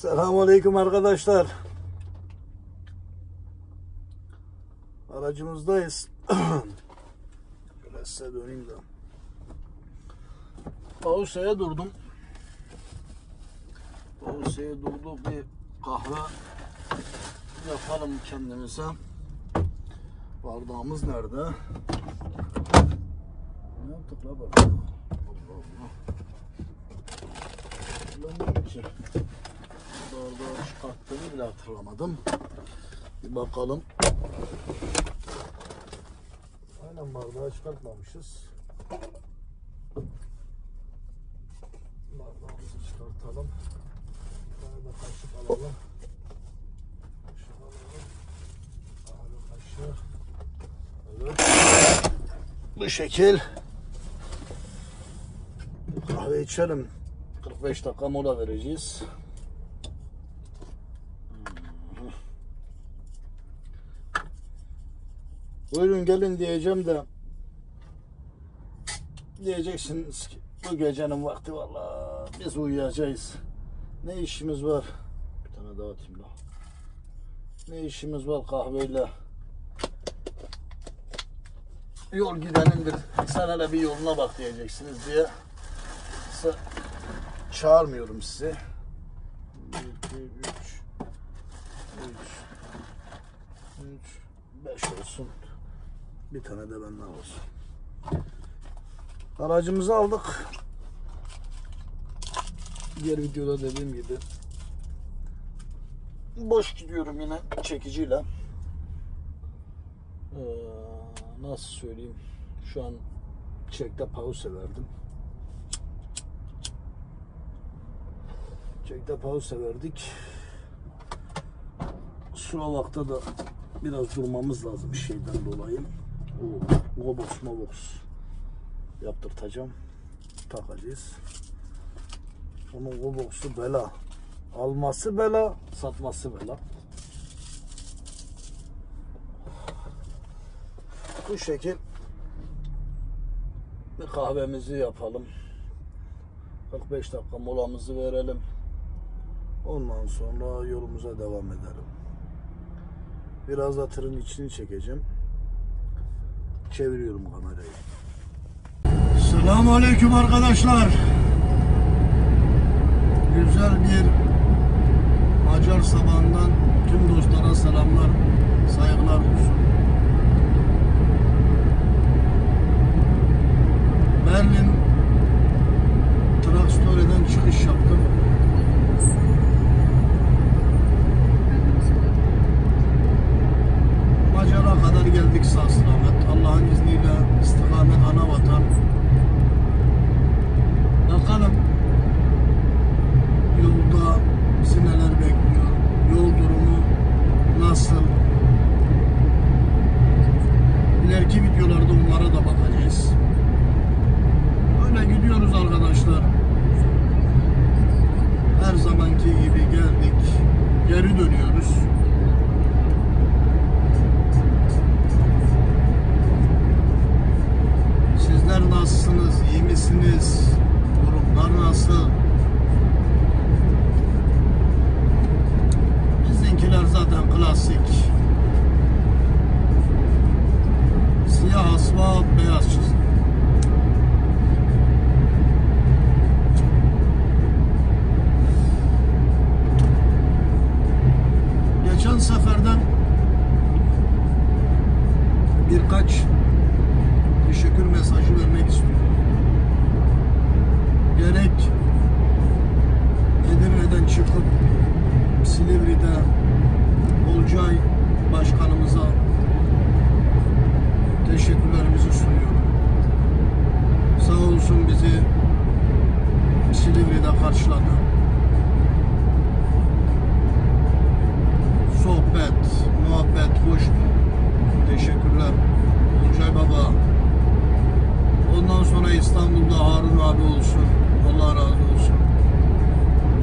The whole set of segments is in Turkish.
Selamünaleyküm arkadaşlar. Aracımızdayız. Şöyle size döneyim de. Pausa'ya durdum. Pausa'ya durduk bir kahve yapalım kendimize. Bardağımız nerede? Ne yaptık la bardağı? Allah Allah. Ki. Bardağı çıkarttığımı bile hatırlamadım. Bir bakalım. Aynen bardağı çıkartmamışız. Bardağımızı çıkartalım. Tane de kaşık alalım. Kaşık alalım. Kahve kaşığı. Evet. Bu şekil. Kahve içelim. 45 dakika mola vereceğiz. Buyurun gelin diyeceğim de diyeceksiniz ki bu gecenin vakti vallahi biz uyuyacağız. Ne işimiz var? Bir tane daha atayım da. Ne işimiz var kahveyle? Yol gidenindir. Sen hele bir yoluna bak diyeceksiniz diye. Çağırmıyorum sizi. 1, 2, 3 3 5 olsun. Bir tane de benden olsun. Aracımızı aldık. Diğer videoda dediğim gibi boş gidiyorum yine çekiciyle. Ee, nasıl söyleyeyim? Şu an çekte pause verdim. Çekte pause verdik. Slovak'ta da biraz durmamız lazım şeyden dolayı. Gobox Mobox yaptırtacağım. Takacağız. Onun Gobox'u bela. Alması bela, satması bela. Bu şekil bir kahvemizi yapalım. 45 dakika molamızı verelim. Ondan sonra yolumuza devam edelim. Biraz da tırın içini çekeceğim. Çeviriyorum kamerayı. Selamun Aleyküm arkadaşlar. Güzel bir Macar sabahından tüm dostlara selamlar, saygılar olsun. Geri dönüyoruz. Teşekkür mesajı vermek istiyorum. Gerek Edirne'den çıkıp Silivri'de Olcay Başkanımıza teşekkürlerimizi sunuyorum. Sağ olsun bizi Silivri'de karşıladı. Sohbet, muhabbet hoştu. Teşekkürler. Olcay Baba, Ondan sonra İstanbul'da Harun abi olsun. Allah razı olsun.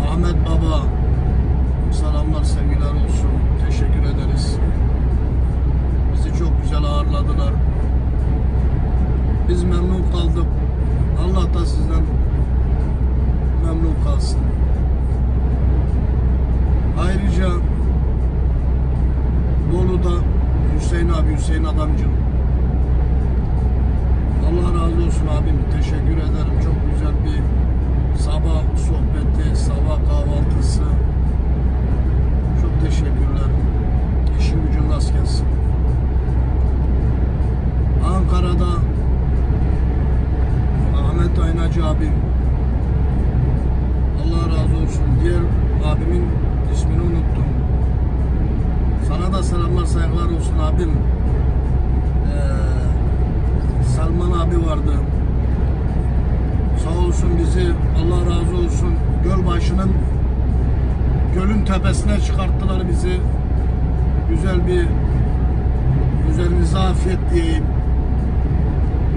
Ahmet Baba selamlar sevgiler olsun. Teşekkür ederiz. Bizi çok güzel ağırladılar. Biz memnun kaldık. Allah da sizden memnun kalsın. Hüseyin abi, Hüseyin adamcım. Allah razı olsun abim. Teşekkür ederim. Çok güzel bir sabah sohbeti, sabah kahvaltısı. Çok teşekkürler. İşin gücün rast gelsin. Ankara'da Ahmet Aynacı abim. Allah razı olsun. Diğer abimin ismini unuttum. Sana da selamlar saygılar olsun abim. Ee, Salman abi vardı. Sağ olsun bizi Allah razı olsun Gölbaşı'nın gölün tepesine çıkarttılar bizi. Güzel bir güzel bir zafiyet diyeyim.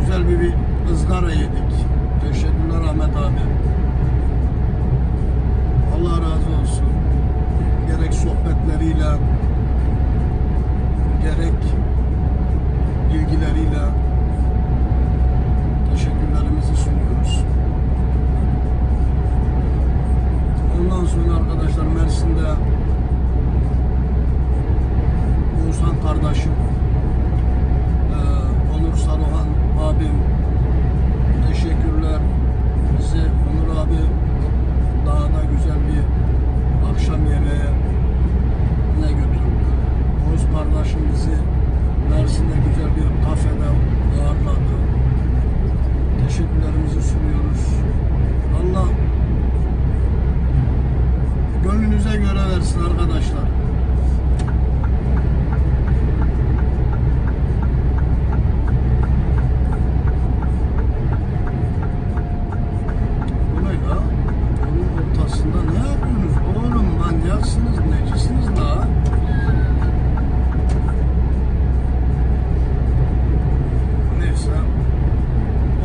Güzel bir, bir ızgara yedik. Teşekkürler Ahmet abi. Allah razı olsun. Gerek sohbetleriyle gerek ilgileriyle teşekkürlerimizi sunuyoruz. Ondan sonra arkadaşlar Mersin'de Oğuzhan kardeşim eee, Onur Saruhan abim teşekkürler. Bizi Onur abi dağda güzel bir akşam yemeği ne götürdü. Oğuz kardeşim bizi Mersin'de güzel bir kafede ağırladı. Teşekkürlerimizi sunuyoruz. Allah gönlünüze göre versin arkadaşlar. Bu ne ya? Yolun ortasında ne yapıyorsunuz? Oğlum manyaksınız, necisiniz la? Neyse.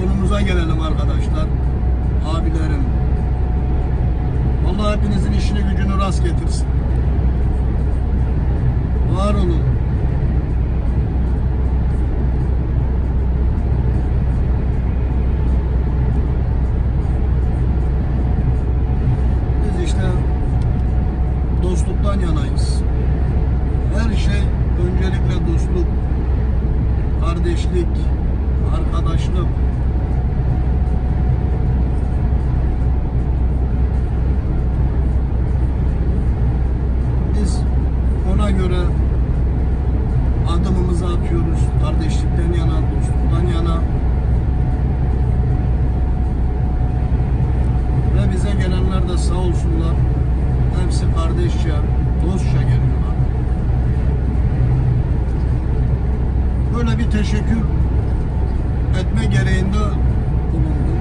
Konumuza gelelim arkadaşlar. Abilerim. Allah hepinizin işini gücünü rast getirsin. Var olun. Biz işte dostluktan yanayız. Her şey öncelikle dostluk, kardeşlik, arkadaşlık. Biz ona göre adımımızı atıyoruz. Kardeşlikten yana, dostluktan yana. Ve bize gelenler de sağ olsunlar. Hepsi kardeşçe, dostça geliyorlar. Böyle bir teşekkür etme gereğinde bulundum.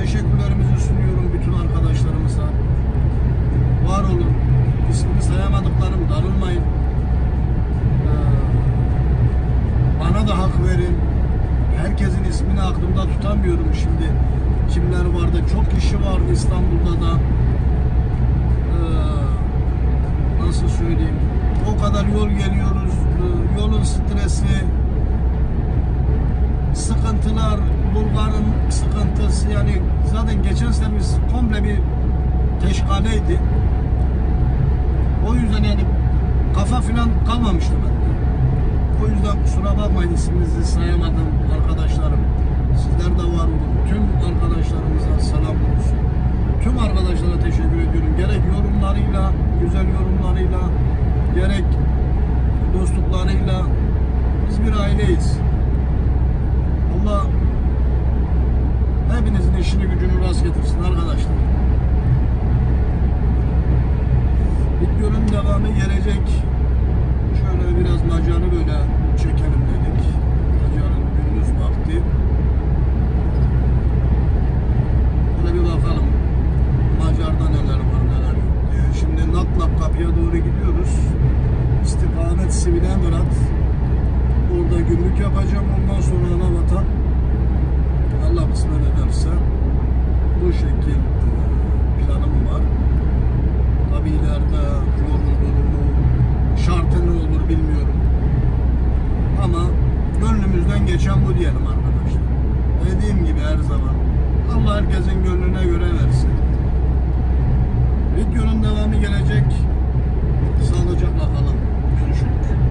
Teşekkürlerimizi sunuyorum bütün arkadaşlarımıza. Var olun. İsmini sayamadıklarım darılmayın. Ee, bana da hak verin. Herkesin ismini aklımda tutamıyorum şimdi. Kimler vardı? Çok kişi vardı İstanbul'da da. Ee, nasıl söyleyeyim? O kadar yol geliyoruz. Ee, Yolun stresi, sıkıntılar, Bulgar'ın sıkıntısı yani zaten geçen servis komple bir teşkaleydi. O yüzden yani kafa filan kalmamıştı bende. O yüzden kusura bakmayın isminizi sayamadım arkadaşlarım. Sizler de var olun. Tüm arkadaşlarımıza selam olsun. Tüm arkadaşlara teşekkür ediyorum. Gerek yorumlarıyla, güzel yorumlarıyla, gerek dostluklarıyla biz bir aileyiz. Allah hepinizin işini gücünü rast getirsin arkadaşlar. Videonun devamı gelecek. Şöyle biraz Macar'ı böyle çekelim dedik. Macar'ın gündüz vakti. Böyle bir bakalım. Macar'da neler var neler yok diye. Şimdi Natlap kapıya doğru hazırlık yapacağım. Ondan sonra ana vatan Allah kısmet ederse bu şekil e, planım var. Tabi ileride yol olur mu, şartı ne olur bilmiyorum. Ama gönlümüzden geçen bu diyelim arkadaşlar. Dediğim gibi her zaman Allah herkesin gönlüne göre versin. Videonun devamı gelecek. Sağlıcakla kalın. Görüşürüz.